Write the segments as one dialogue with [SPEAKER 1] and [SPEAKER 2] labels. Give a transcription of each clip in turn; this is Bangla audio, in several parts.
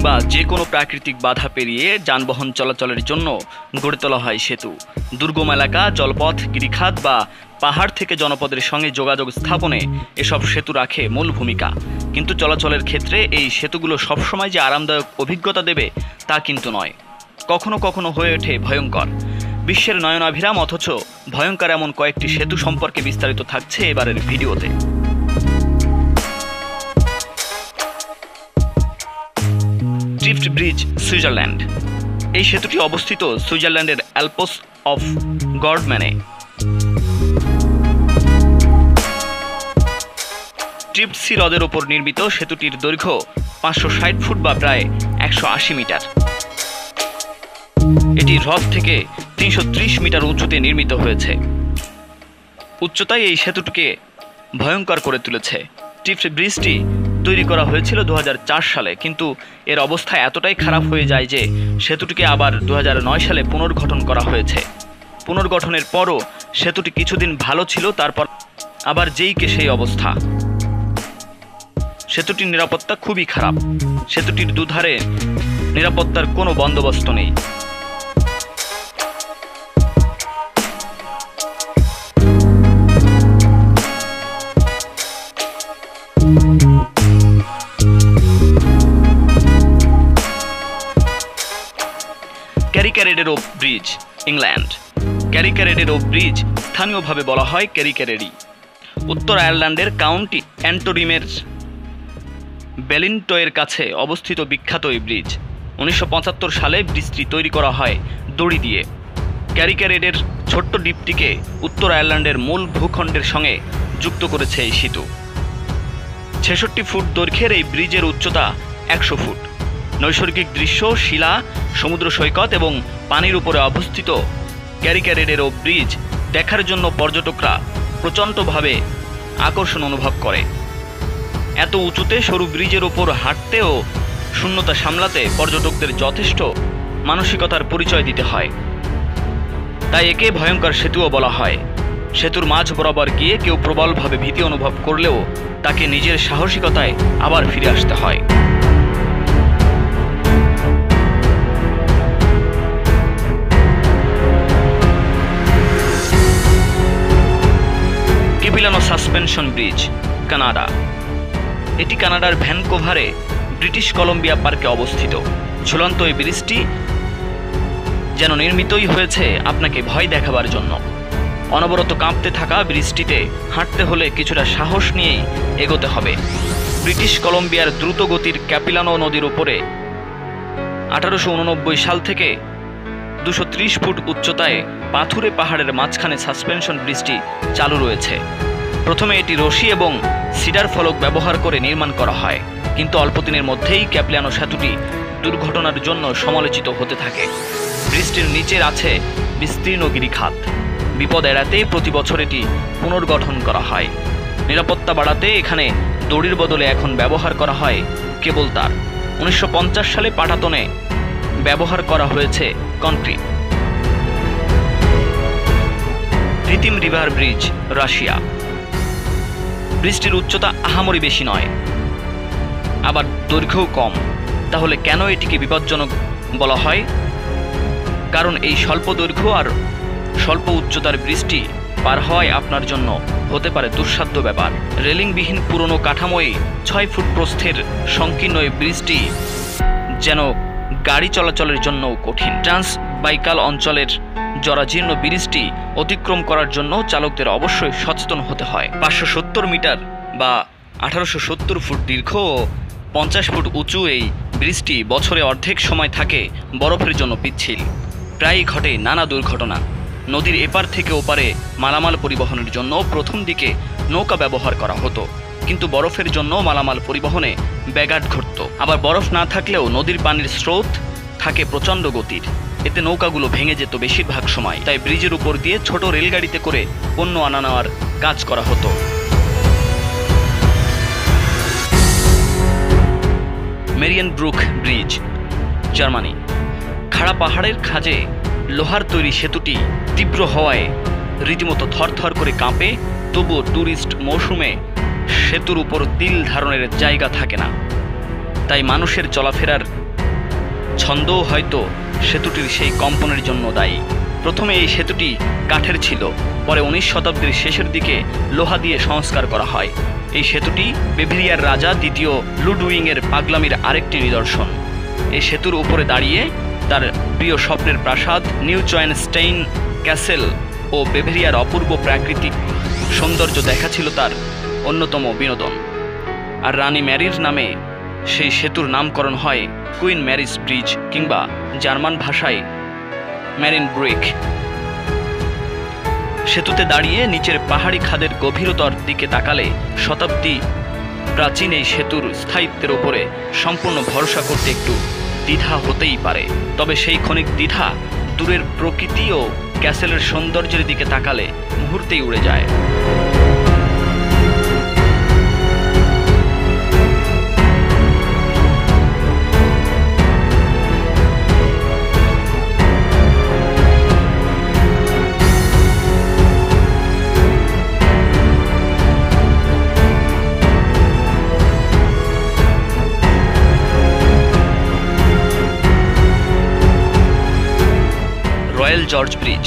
[SPEAKER 1] কিংবা যে কোনো প্রাকৃতিক বাধা পেরিয়ে যানবাহন চলাচলের জন্য গড়ে তোলা হয় সেতু। দুর্গম এলাকা, জলপথ, গিরিখাত বা পাহাড় থেকে জনপদের সঙ্গে যোগাযোগ স্থাপনে এসব সেতু রাখে মূল ভূমিকা। কিন্তু চলাচলের ক্ষেত্রে এই সেতুগুলো সবসময় যে আরামদায়ক অভিজ্ঞতা দেবে তা কিন্তু নয়। কখনো কখনো হয়ে ওঠে ভয়ঙ্কর। বিশ্বের নয়নাভিরাম, অথচ ভয়ঙ্কর এমন কয়েকটি সেতু সম্পর্কে বিস্তারিত থাকছে এবারের ভিডিওতে। ব্রিজ সুইজারল্যান্ড এই সেতুটি অবস্থিত সুইজারল্যান্ডের অ্যালপোস অফ গডম্যানে ট্রিপসি হ্রদের ওপর নির্মিত সেতুটির দৈর্ঘ্য পাঁচশো ষাট ফুট বা প্রায় একশো আশি মিটার। এটি হ্রদ থেকে তিনশো ত্রিশ মিটার উঁচুতে নির্মিত হয়েছে। উচ্চতায় এই সেতুটিকে ভয়ঙ্কর করে তুলেছে। টিপস ব্রিজটি তৈরি করা হয়েছিল দু সালে। কিন্তু এর অবস্থা এতটাই খারাপ হয়ে যায় যে সেতুটিকে আবার দু সালে পুনর্গঠন করা হয়েছে। পুনর্গঠনের পরও সেতুটি কিছুদিন ভালো ছিল, তারপর আবার যেই কে সেই অবস্থা। সেতুটির নিরাপত্তা খুবই খারাপ। সেতুটির দুধারে নিরাপত্তার কোনো বন্দোবস্ত নেই। Carrick a Rede bridge, England. Carrick a Rede bridge, স্থানীয়ভাবে বলা হয় ক্যারিক্যারেডি। উত্তর আয়ারল্যান্ডের কাউন্টি অ্যান্টোরিমের বেলিনটয়ের কাছে অবস্থিত বিখ্যাত এই ব্রিজ। উনিশশো পঁচাত্তর সালে ব্রিজটি তৈরি করা হয় দড়ি দিয়ে। ক্যারিক্যারেডের ছোট্ট দ্বীপটিকে উত্তর আয়ারল্যান্ডের মূল ভূখণ্ডের সঙ্গে যুক্ত করেছে এই সেতু। ছেষট্টি ফুট দৈর্ঘ্যের এই ব্রিজের উচ্চতা একশো ফুট। নৈসর্গিক দৃশ্য, শিলা, সমুদ্র সৈকত এবং পানির উপরে অবস্থিত ক্যারিক্যারেডেরও ব্রিজ দেখার জন্য পর্যটকরা প্রচণ্ডভাবে আকর্ষণ অনুভব করে। এত উঁচুতে সরু ব্রিজের ওপর হাঁটতেও শূন্যতা সামলাতে পর্যটকদের যথেষ্ট মানসিকতার পরিচয় দিতে হয়। তাই একে ভয়ঙ্কর সেতুও বলা হয়। সেতুর মাঝ বরাবর গিয়ে কেউ প্রবলভাবে ভীতি অনুভব করলেও তাকে নিজের সাহসিকতায় আবার ফিরে আসতে হয়। Capilano suspension bridge, Canada. এটি কানাডার ভ্যানকোভারে ব্রিটিশ কলম্বিয়া পার্কে অবস্থিত। ঝুলন্ত এই ব্রিজটি যেন নির্মিতই হয়েছে আপনাকে ভয় দেখাবার জন্য। অনবরত কাঁপতে থাকা বৃষ্টিতে হাঁটতে হলে কিছুটা সাহস নিয়েই এগোতে হবে। ব্রিটিশ কলম্বিয়ার দ্রুতগতির ক্যাপিলানো নদীর উপরে আঠারোশো উননব্বই সাল থেকে দুশো ফুট উচ্চতায় পাথুরে পাহাড়ের মাঝখানে সাসপেনশন ব্রিজটি চালু রয়েছে। প্রথমে এটি রশি এবং সিডার ফলক ব্যবহার করে নির্মাণ করা হয়, কিন্তু অল্প দিনের মধ্যেই ক্যাপলিয়ানো সেতুটি দুর্ঘটনার জন্য সমালোচিত হতে থাকে। ব্রিজটির নিচের আছে বিস্তীর্ণ গিরিখাত। বিপদ এড়াতে প্রতি বছর এটি পুনর্গঠন করা হয়। নিরাপত্তা বাড়াতে এখানে দড়ির বদলে এখন ব্যবহার করা হয় কেবল তার। উনিশশো পঞ্চাশ সালে পাটাতনে ব্যবহার করা হয়েছে কনক্রিট কৃত্রিম রিভার ব্রিজ, রাশিয়া। ব্রিজটির উচ্চতা আহামরি বেশি নয়, আবার দৈর্ঘ্যও কম। তাহলে কেন এটিকে বিপজ্জনক বলা হয়? কারণ এই স্বল্প দৈর্ঘ্য আর স্বল্প উচ্চতার বৃষ্টি পার হওয়ায় আপনার জন্য হতে পারে দুঃসাধ্য ব্যাপার। রেলিংবিহীন পুরনো কাঠামোয় ছয় ফুট প্রস্থের সংকীর্ণ এই ব্রিজটি যেন গাড়ি চলাচলের জন্য কঠিন। ট্রান্স বাইকাল অঞ্চলের জরাজীর্ণ ব্রিজটি অতিক্রম করার জন্য চালকদের অবশ্যই সচেতন হতে হয়। পাঁচশো সত্তর মিটার বা আঠারোশো সত্তর ফুট দীর্ঘ পঞ্চাশ ফুট উঁচু এই ব্রিজটি বছরে অর্ধেক সময় থাকে বরফের জন্য পিচ্ছিল। প্রায়ই ঘটে নানা দুর্ঘটনা। নদীর এপার থেকে ওপারে মালামাল পরিবহনের জন্য প্রথম দিকে নৌকা ব্যবহার করা হতো। কিন্তু বরফের জন্য মালামাল পরিবহনে ব্যাঘাট ঘটত। আবার বরফ না থাকলেও নদীর পানির স্রোত থাকে প্রচণ্ড গতির। এতে নৌকাগুলো ভেঙে যেত বেশিরভাগ সময়। তাই ব্রিজের উপর দিয়ে ছোট রেলগাড়িতে করে পণ্য আনা নেওয়ার কাজ করা হতো। Marian brook bridge, Germany. খাড়া পাহাড়ের খাঁজে লোহার তৈরি সেতুটি তীব্র হওয়ায় রীতিমতো থরথর করে কাঁপে, তবুও ট্যুরিস্ট মৌসুমে সেতুর উপর তিল ধারণের জায়গা থাকে না। তাই মানুষের চলাফেরার ছন্দও হয়তো সেতুটির সেই কম্পনের জন্য দায়ী। প্রথমে এই সেতুটি কাঠের ছিল, পরে উনিশ শতাব্দীর শেষের দিকে লোহা দিয়ে সংস্কার করা হয়। এই সেতুটি বেভেরিয়ার রাজা, দ্বিতীয় লুডউইংয়ের পাগলামির আরেকটি নিদর্শন। এই সেতুর উপরে দাঁড়িয়ে তার প্রিয় স্বপ্নের প্রাসাদ, নিউ স্টেইন ক্যাসেল ও বেভেরিয়ার অপূর্ব প্রাকৃতিক সৌন্দর্য দেখা ছিল তার অন্যতম বিনোদন। আর রানী ম্যারির নামে সেই সেতুর নামকরণ হয় কুইন ম্যারিস ব্রিজ কিংবা জার্মান ভাষায় ম্যারিন ব্রেক। সেতুতে দাঁড়িয়ে নিচের পাহাড়ি খাদের গভীরতর দিকে তাকালে শতাব্দী প্রাচীন এই সেতুর স্থায়িত্বের ওপরে সম্পূর্ণ ভরসা করতে একটু দ্বিধা হতেই পারে। তবে সেই ক্ষণিক দ্বিধা দূরের প্রকৃতি ও ক্যাসেলের সৌন্দর্যের দিকে তাকালে মুহূর্তেই উড়ে যায়। Gorge bridge.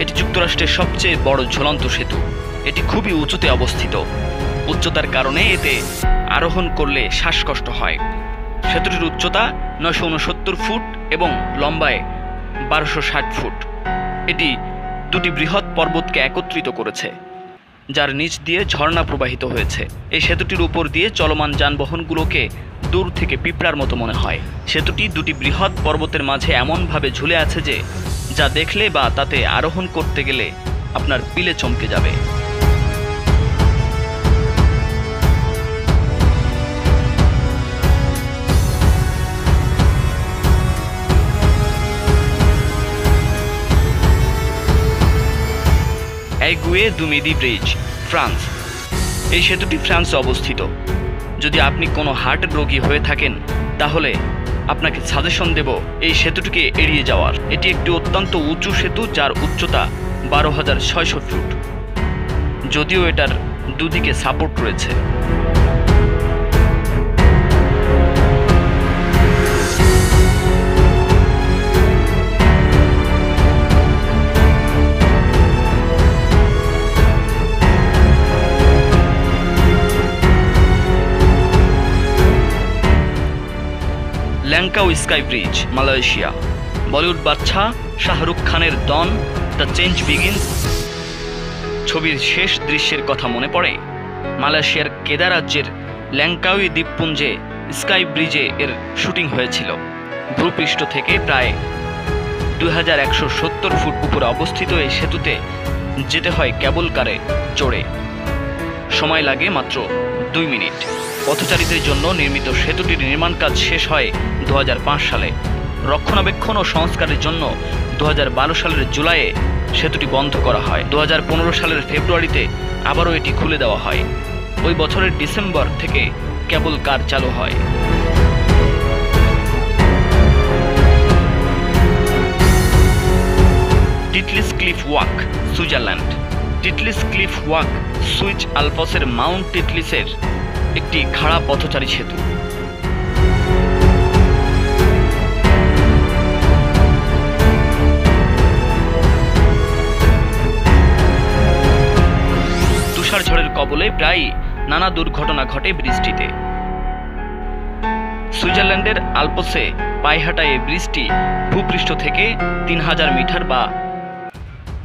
[SPEAKER 1] এটি যুক্তরাষ্ট্রের সবচেয়ে বড় ঝুলন্ত সেতু। এটি খুবই উঁচুতে অবস্থিত। উচ্চতার কারণে এতে আরোহণ করলে শ্বাসকষ্ট হয়। সেতুটির উচ্চতা নয়শো উনসত্তর ফুট এবং লম্বায় বারোশো ষাট ফুট। এটি দুটি বৃহৎ পর্বতকে একত্রিত করেছে। যার নিচ দিয়ে ঝর্ণা প্রবাহিত হয়েছে। এই সেতুটির উপর দিয়ে চলমান যানবাহনগুলোকে দূর থেকে পিঁপড়ার মতো মনে হয়। সেতুটি দুটি বৃহৎ পর্বতের মাঝে এমনভাবে ঝুলে আছে যে, যা দেখলে বা তাতে আরোহণ করতে গেলে আপনার পিলে চমকে যাবে। Aiguille du Midi bridge, France. এই সেতুটি ফ্রান্সে অবস্থিত। যদি আপনি কোনো হার্ট রোগী হয়ে থাকেন, তাহলে আপনাকে সাজেশন দেব এই সেতুটিকে এড়িয়ে যাওয়ার। এটি একটি অত্যন্ত উঁচু সেতু যার উচ্চতা বারো হাজার ছয়শো ফুট। যদিও এটার দুদিকে সাপোর্ট রয়েছে। Langkawi sky bridge, Malaysia. Bollywood বাচ্চা শাহরুখ খানের ডন, দ্য চেঞ্জ বিগিনস। ছবির শেষ দৃশ্যের কথা মনে পড়ে। মালয়েশিয়ার কেদা রাজ্যের ল্যাঙ্কাউই দ্বীপপুঞ্জে স্কাই ব্রিজে এর শুটিং হয়েছিল। ভূপৃষ্ঠ থেকে প্রায় দুই হাজার একশো সত্তর ফুট উপরে অবস্থিত এই সেতুতে যেতে হয় কেবল কারে চড়ে। সময় লাগে মাত্র দুই মিনিট। পথচারীদের জন্য নির্মিত সেতুটির নির্মাণ কাজ শেষ হয় দু হাজার পাঁচ সালে। রক্ষণাবেক্ষণ ও সংস্কারের জন্য দু হাজার বারো সালের জুলাইয়ে সেতুটি বন্ধ করা হয়। দু হাজার পনেরো সালের ফেব্রুয়ারিতে আবারও এটি খুলে দেওয়া হয়। ওই বছরের ডিসেম্বর থেকে কেবল কার চালু হয়। Titlis cliff walk, Switzerland. Titlis cliff walk, Swiss আলপসের mount টিটলিসের একটি খাড়া পথচারী সেতু। তুষার ঝড়ের কবলে প্রায় নানা দুর্ঘটনা ঘটে বৃষ্টিতে। সুইজারল্যান্ডের আলপসে পায়ে এই ব্রিজটি ভূপৃষ্ঠ থেকে তিন হাজার মিটার বা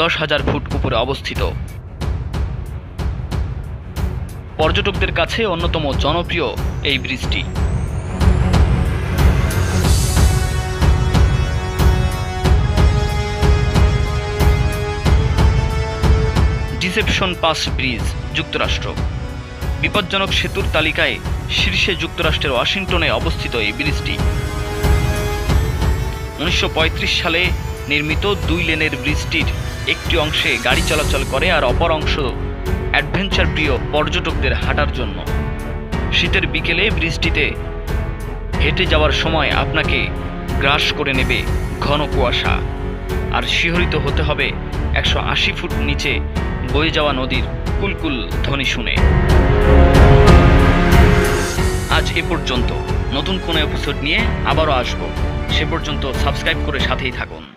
[SPEAKER 1] দশ হাজার ফুট উপরে অবস্থিত। পর্যটকদের কাছে অন্যতম জনপ্রিয় এই ব্রিজটি ডিসেপশন পাস ব্রিজ যুক্তরাষ্ট্র। বিপজ্জনক সেতুর তালিকায় শীর্ষে যুক্তরাষ্ট্রের ওয়াশিংটনে অবস্থিত এই ব্রিজটি। উনিশশো সালে নির্মিত দুই লেনের ব্রিজটির একটি অংশে গাড়ি চলাচল করে আর অপর অংশ অ্যাডভেঞ্চার প্রিয় পর্যটকদের হাঁটার জন্য। শীতের বিকেলে ব্রিজটিতে হেঁটে যাওয়ার সময় আপনাকে গ্রাস করে নেবে ঘন কুয়াশা। আর শিহরিত হতে হবে একশো আশি ফুট নিচে বয়ে যাওয়া নদীর কুলকুল ধ্বনি শুনে। আজ এ পর্যন্ত। নতুন কোনো এপিসোড নিয়ে আবারও আসব। সে পর্যন্ত সাবস্ক্রাইব করে সাথেই থাকুন।